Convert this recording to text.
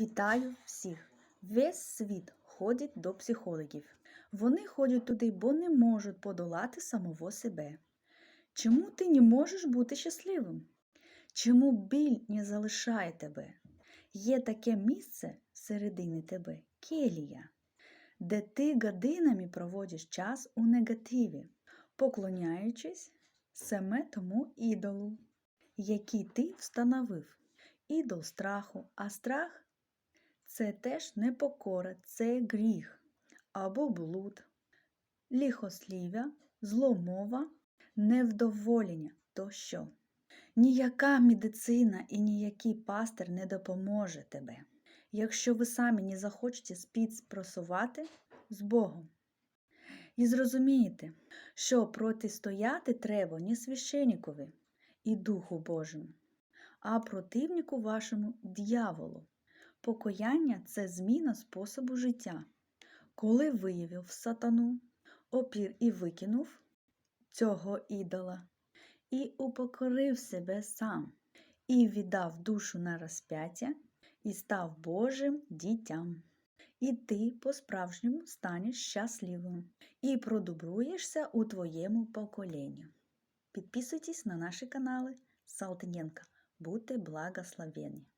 Вітаю всіх! Весь світ ходить до психологів. Вони ходять туди, бо не можуть подолати самого себе. Чому ти не можеш бути щасливим? Чому біль не залишає тебе? Є таке місце всередині тебе келія, де ти годинами проводиш час у негативі, поклоняючись саме тому ідолу, який ти встановив. Ідол страху, а страх це теж непокора, це гріх або блуд, лихослів'я, зломова, невдоволення тощо. Ніяка медицина і ніякий пастир не допоможе тебе, якщо ви самі не захочете співпрацювати з Богом. І зрозумієте, що протистояти треба не священникові і Духу Божому, а противнику вашому дьяволу. Покаяння це зміна способу життя. Коли виявив сатану, опір і викинув цього ідола, і упокорив себе сам, і віддав душу на розп'яття, і став Божим дітям. І ти по-справжньому станеш щасливим і продобруєшся у твоєму поколінню. Підписуйтесь на наші канали Салтиненко. Будьте благословені!